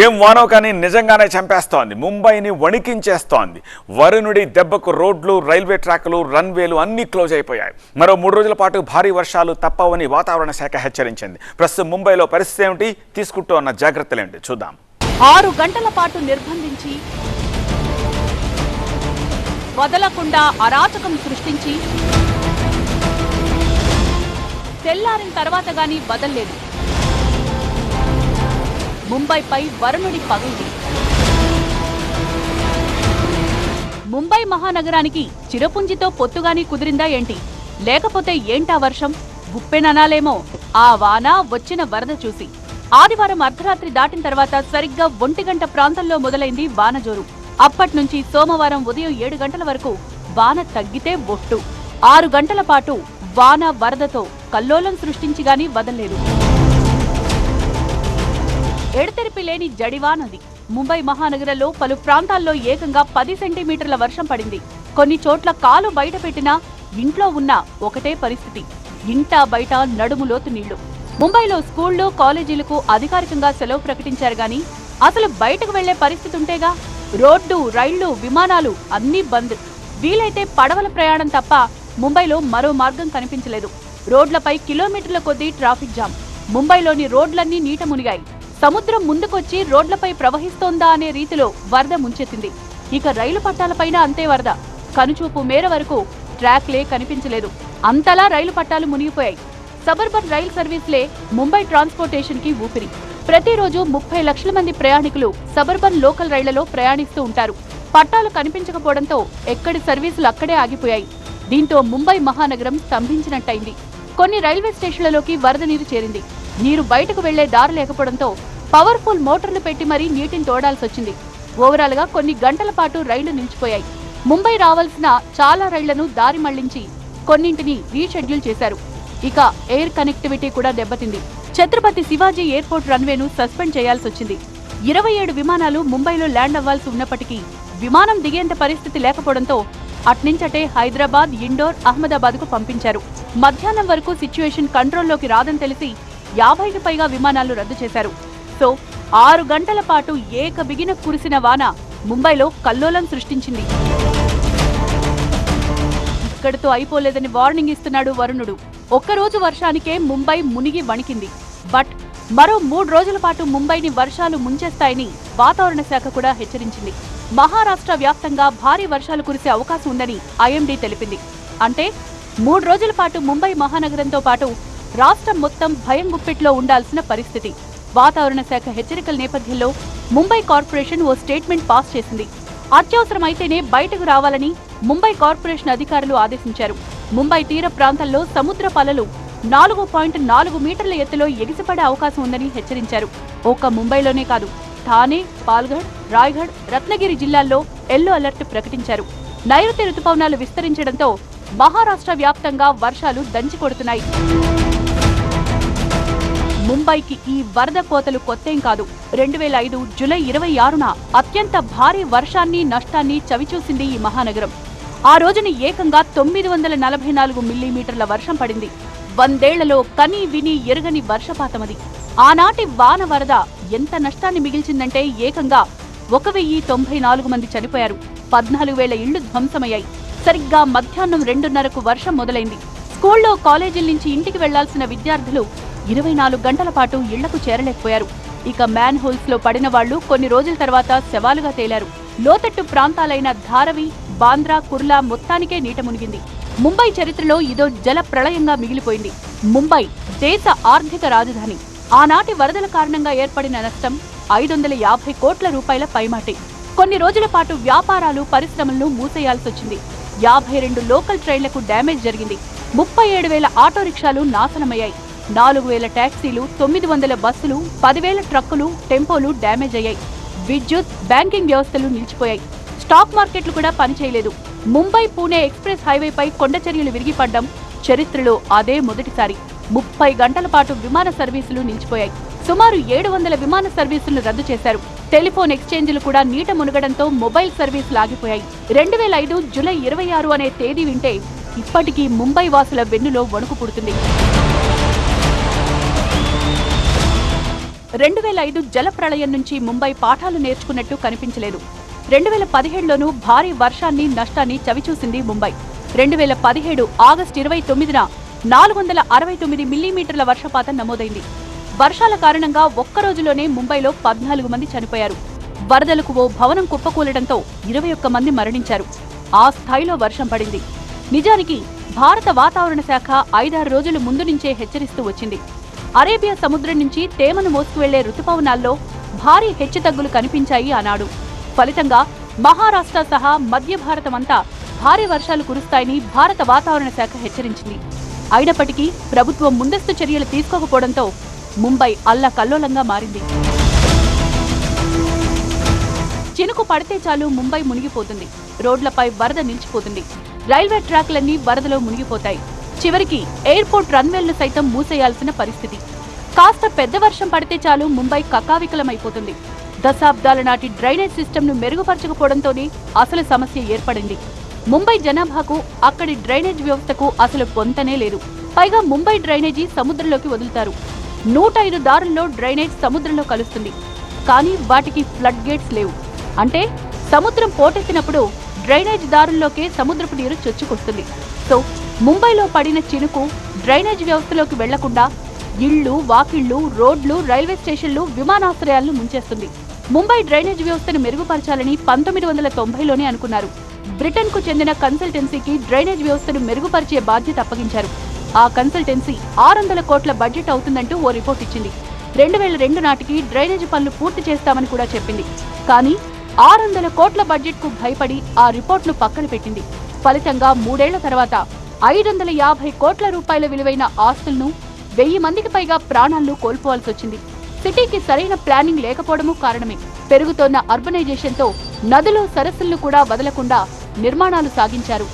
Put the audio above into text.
ఏం వానో కానీ నిజంగానే చంపేస్తోంది. ముంబైని వణికించేస్తోంది. వరుణుడి దెబ్బకు రోడ్లు రైల్వే ట్రాక్లు రన్వేలు అన్నీ క్లోజ్ అయిపోయాయి. మరో మూడు రోజుల పాటు భారీ వర్షాలు తప్పవని వాతావరణ శాఖ హెచ్చరించింది. ప్రస్తుతం ముంబైలో పరిస్థితి ఏమిటి? తీసుకుంటూ ఉన్న జాగ్రత్తలేంటి చూద్దాం. ఆరు గంటల పాటు నిర్బంధించి వదలకుండా అరాచకం సృష్టించి తెల్లారిన తర్వాత గానీ వదల్లేదు ముంబైపై వరుణుడి పగైంది. ముంబై మహానగరానికి చిరపుంజితో పొత్తుగాని కుదిరిందా ఏంటి? లేకపోతే ఏంటా వర్షం? గుప్పెననాలేమో ఆ వాన వచ్చిన వరద చూసి. ఆదివారం అర్ధరాత్రి దాటిన తర్వాత సరిగ్గా ఒంటి గంట ప్రాంతంలో మొదలైంది వానజోరు. అప్పట్నుంచి సోమవారం ఉదయం ఏడు గంటల వరకు వాన తగ్గితే బొట్టు. ఆరు గంటల పాటు వాన వరదతో కల్లోలం సృష్టించి వదలలేదు ఎడతెరిపి లేని జడివా నది. ముంబై మహానగరంలో పలు ప్రాంతాల్లో ఏకంగా పది సెంటీమీటర్ల వర్షం పడింది. కొన్ని చోట్ల కాలు బయట పెట్టినా ఇంట్లో ఉన్న ఒకటే పరిస్థితి. ఇంట బయట నడుములోతు నీళ్ళు. ముంబైలో స్కూళ్ళు కాలేజీలకు అధికారికంగా సెలవు ప్రకటించారు గాని అసలు బయటకు వెళ్ళే పరిస్థితి ఉంటేగా రోడ్డు రైళ్ళు విమానాలు అన్నీ బంద్. వీలైతే పడవల ప్రయాణం తప్ప ముంబైలో మరో మార్గం కనిపించలేదు. రోడ్లపై కిలోమీటర్ల కొద్దీ ట్రాఫిక్ జామ్. ముంబైలోని రోడ్లన్నీ నీట మునిగాయి. సముద్రం ముందుకొచ్చి రోడ్లపై ప్రవహిస్తోందా అనే రీతిలో వరద ముంచెత్తింది. ఇక రైలు పట్టాలపైన అంతే వరద. కనుచూపు మేర వరకు ట్రాక్లే కనిపించలేదు. అంతలా రైలు పట్టాలు మునిగిపోయాయి. సబర్బన్ రైలు సర్వీస్లే ముంబై ట్రాన్స్పోర్టేషన్కి ఊపిరి. ప్రతిరోజు ముప్పై లక్షల మంది ప్రయాణికులు సబర్బన్ లోకల్ రైళ్ళలో ప్రయాణిస్తూ ఉంటారు. పట్టాలు కనిపించకపోవడంతో ఎక్కడి సర్వీసులు అక్కడే ఆగిపోయాయి. దీంతో ముంబై మహానగరం స్తంభించినట్టయింది. కొన్ని రైల్వే స్టేషన్లలోకి వరద నీరు చేరింది. నీరు బయటకు వెళ్ళే దారి లేకపోవడంతో పవర్ఫుల్ మోటార్లు పెట్టి మరీ నీటిని తోడాల్సొచ్చింది ఓవరాల్గా కొన్ని గంటల పాటు రైళ్ళు నిలిచిపోయాయి. ముంబై రావాల్సిన చాలా రైళ్ళను దారి మళ్ళించి కొన్నింటిని రీషెడ్యూల్ చేశారు. ఇక ఎయిర్ కనెక్టివిటీ కూడా దెబ్బతింది. ఛత్రపతి శివాజీ ఎయిర్పోర్ట్ రన్వేను సస్పెండ్ చేయాల్సి వచ్చింది. ఇరవై ఏడు విమానాలు ముంబైలో ల్యాండ్ అవ్వాల్సి ఉన్నప్పటికీ విమానం దిగేంత పరిస్థితి లేకపోవడంతో అట్నుంచటే హైదరాబాద్ ఇండోర్ అహ్మదాబాద్కు పంపించారు. మధ్యాహ్నం వరకు సిచ్యువేషన్ కంట్రోల్లోకి రాదని తెలిసి యాభైకి పైగా విమానాలు రద్దు చేశారు. వర్షంతో ఆరు గంటల పాటు ఏక బిగిన కురిసిన వాన ముంబైలో కల్లోలం సృష్టించింది. ఇక్కడితో అయిపోలేదని వార్నింగ్ ఇస్తున్నాడు వరుణుడు. ఒక్కరోజు వర్షానికే ముంబై మునిగి వణికింది. బట్ మరో మూడు రోజుల పాటు ముంబైని వర్షాలు ముంచేస్తాయని వాతావరణ శాఖ కూడా హెచ్చరించింది. మహారాష్ట్ర వ్యాప్తంగా భారీ వర్షాలు కురిసే అవకాశం ఉందని ఐఎండీ తెలిపింది. అంటే మూడు రోజుల పాటు ముంబై మహానగరంతో పాటు రాష్ట్రం మొత్తం భయం గుప్పిట్లో ఉండాల్సిన పరిస్థితి. వాతావరణ శాఖ హెచ్చరికల నేపథ్యంలో ముంబై కార్పొరేషన్ ఓ స్టేట్మెంట్ పాస్ చేసింది. అత్యవసరమైతేనే బయటకు రావాలని ముంబై కార్పొరేషన్ అధికారులు ఆదేశించారు. ముంబై తీర ప్రాంతాల్లో సముద్ర పలలు నాలుగు పాయింట్ నాలుగు మీటర్ల ఎత్తులో ఎగిసిపడే అవకాశం ఉందని హెచ్చరించారు. ఒక్క ముంబైలోనే కాదు థానే పాల్గఢ్ రాయ్గఢ్ రత్నగిరి జిల్లాల్లో ఎల్లో అలర్ట్ ప్రకటించారు. నైరుతి రుతుపవనాలు విస్తరించడంతో మహారాష్ట్ర వ్యాప్తంగా వర్షాలు దంచి కొడుతున్నాయి. ముంబైకి ఈ వరద కోతలు కొత్తేం కాదు. రెండు వేల ఐదు జులై ఇరవై ఆరున అత్యంత భారీ వర్షాన్ని నష్టాన్ని చవిచూసింది ఈ మహానగరం. ఆ రోజున ఏకంగా తొమ్మిది వందల నలభై నాలుగు మిల్లీమీటర్ల వర్షం పడింది. వందేళ్ళలో కని విని ఎరుగని వర్షపాతమది. ఆనాటి వాన వరద ఎంత నష్టాన్ని మిగిల్చిందంటే ఏకంగా ఒక వెయ్యి తొంభై నాలుగు మంది చనిపోయారు. పద్నాలుగు వేల ఇళ్ళు ధ్వంసమయ్యాయి. సరిగ్గా మధ్యాహ్నం రెండున్నరకు వర్షం మొదలైంది. స్కూల్లో కాలేజీల నుంచి ఇంటికి వెళ్ళాల్సిన విద్యార్థులు ఇరవై నాలుగు గంటల పాటు ఇళ్ళకు చేరలేకపోయారు. ఇక మ్యాన్ హోల్స్లో పడిన వాళ్ళు కొన్ని రోజుల తర్వాత శవాలుగా తేలారు. లోతట్టు ప్రాంతాలైన ధారవి బాంద్రా కుర్లా మొత్తానికే నీట మునిగింది. ముంబై చరిత్రలో ఇదో జల ప్రళయంగా మిగిలిపోయింది. ముంబై దేశ ఆర్థిక రాజధాని. ఆనాటి వరదల కారణంగా ఏర్పడిన నష్టం ఐదు వందల యాభై కోట్ల రూపాయల పైమాటే. కొన్ని రోజుల పాటు వ్యాపారాలు పరిశ్రమలను మూసేయాల్సొచ్చింది యాభై రెండు లోకల్ ట్రైన్లకు డ్యామేజ్ జరిగింది. ముప్పై ఏడు వేల ఆటో రిక్షాలు నాశనమయ్యాయి. నాలుగు వేల ట్యాక్సీలు తొమ్మిది వందల బస్సులు పదివేల ట్రక్కులు టెంపోలు డ్యామేజ్ అయ్యాయి. విద్యుత్ బ్యాంకింగ్ వ్యవస్థలు నిలిచిపోయాయి. స్టాక్ మార్కెట్లు కూడా పనిచేయలేదు. ముంబై పూణే ఎక్స్ప్రెస్ హైవేపై కొండ చర్యలు విరిగిపడ్డం చరిత్రలో అదే మొదటిసారి. ముప్పై గంటల పాటు విమాన సర్వీసులు నిలిచిపోయాయి. సుమారు ఏడు వందల విమాన సర్వీసులను రద్దు చేశారు. టెలిఫోన్ ఎక్స్చేంజ్లు కూడా నీట మునగడంతో మొబైల్ సర్వీసులు ఆగిపోయాయి. రెండు వేల ఐదు జూలై ఇరవై ఆరు అనే తేదీ వింటే ఇప్పటికీ ముంబై వాసుల వెన్నులో వణుకు పుడుతుంది. రెండు వేల ఐదు జల ప్రళయం నుంచి ముంబై పాఠాలు నేర్చుకున్నట్టు కనిపించలేదు. రెండు వేల పదిహేడులోనూ భారీ వర్షాన్ని నష్టాన్ని చవిచూసింది ముంబై. రెండు వేల పదిహేడు ఆగస్టు ఇరవై తొమ్మిదిన నాలుగు వందల అరవై తొమ్మిది మిల్లీమీటర్ల వర్షపాతం నమోదైంది. వర్షాల కారణంగా ఒక్క రోజులోనే ముంబైలో పద్నాలుగు మంది చనిపోయారు. వరదలకు ఓ భవనం కుప్పకూలడంతో ఇరవై ఒక్క మంది మరణించారు. ఆ స్థాయిలో వర్షం పడింది. నిజానికి భారత వాతావరణ శాఖ ఐదారు రోజుల ముందు నుంచే హెచ్చరిస్తూ వచ్చింది. అరేబియా సముద్రం నుంచి తేమను మోసుకువెళ్ళే రుతుపవనాల్లో భారీ హెచ్చుతగ్గులు కనిపించాయి ఆనాడు ఫలితంగా మహారాష్ట్ర సహా మధ్య భారతమంతా భారీ వర్షాలు కురుస్తాయని భారత వాతావరణ శాఖ హెచ్చరించింది. అయినప్పటికీ ప్రభుత్వం ముందస్తు చర్యలు తీసుకోకపోవడంతో ముంబై అల్లకల్లోలంగా మారింది. చినుకు పడితే చాలు ముంబై మునిగిపోతుంది. రోడ్లపై వరద నిలిచిపోతుంది. రైల్వే ట్రాక్లన్నీ వరదలో మునిగిపోతాయి. చివరికి ఎయిర్పోర్ట్ రన్వేలను సైతం మూసేయాల్సిన పరిస్థితి. కాస్త పెద్ద వర్షం పడితే చాలు ముంబై కకావికలమైపోతుంది. దశాబ్దాల నాటి డ్రైనేజ్ సిస్టమ్ను మెరుగుపరచకపోవడంతోనే అసలు సమస్య ఏర్పడింది. ముంబై జనాభాకు అక్కడి డ్రైనేజ్ వ్యవస్థకు అసలు పొంతనే లేదు. పైగా ముంబై డ్రైనేజీ సముద్రంలోకి వదులుతారు. నూట ఐదు దారుల్లో డ్రైనేజ్ సముద్రంలో కలుస్తుంది. కానీ వాటికి ఫ్లడ్ గేట్స్ లేవు. అంటే సముద్రం పోటెత్తినప్పుడు డ్రైనేజ్ దారుల్లోకే సముద్రపు నీరు చొచ్చుకొస్తుంది. దీంతో ముంబైలో పడిన చినుకు డ్రైనేజ్ వ్యవస్థలోకి వెళ్ళకుండా ఇళ్ళు వాకిళ్ళు రోడ్లు రైల్వే స్టేషన్లు విమానాశ్రయాలను ముంచేస్తుంది. ముంబై డ్రైనేజ్ వ్యవస్థను మెరుగుపరచాలని పంతొమ్మిది వందల తొంభైలోనే అనుకున్నారు. బ్రిటన్కు చెందిన కన్సల్టెన్సీకి డ్రైనేజ్ వ్యవస్థను మెరుగుపరిచే బాధ్యత అప్పగించారు. ఆ కన్సల్టెన్సీ ఆరు వందల కోట్ల బడ్జెట్ అవుతుందంటూ ఓ రిపోర్ట్ ఇచ్చింది. రెండు వేల రెండు నాటికి డ్రైనేజ్ పనులు పూర్తి చేస్తామని కూడా చెప్పింది. కానీ ఆరు వందల కోట్ల బడ్జెట్కు భయపడి ఆ రిపోర్ట్ను పక్కన పెట్టింది. ఫలితంగా మూడేళ్ళ తర్వాత ఐదు వందల యాభై కోట్ల రూపాయల విలువైన ఆస్తులను వెయ్యి మందికి పైగా ప్రాణాలను కోల్పోవాల్సి వచ్చింది. సిటీకి సరైన ప్లానింగ్ లేకపోవడము కారణమే. పెరుగుతోన్న అర్బనైజేషన్తో నదులు సరస్సులను కూడా వదలకుండా నిర్మాణాలు సాగించారు.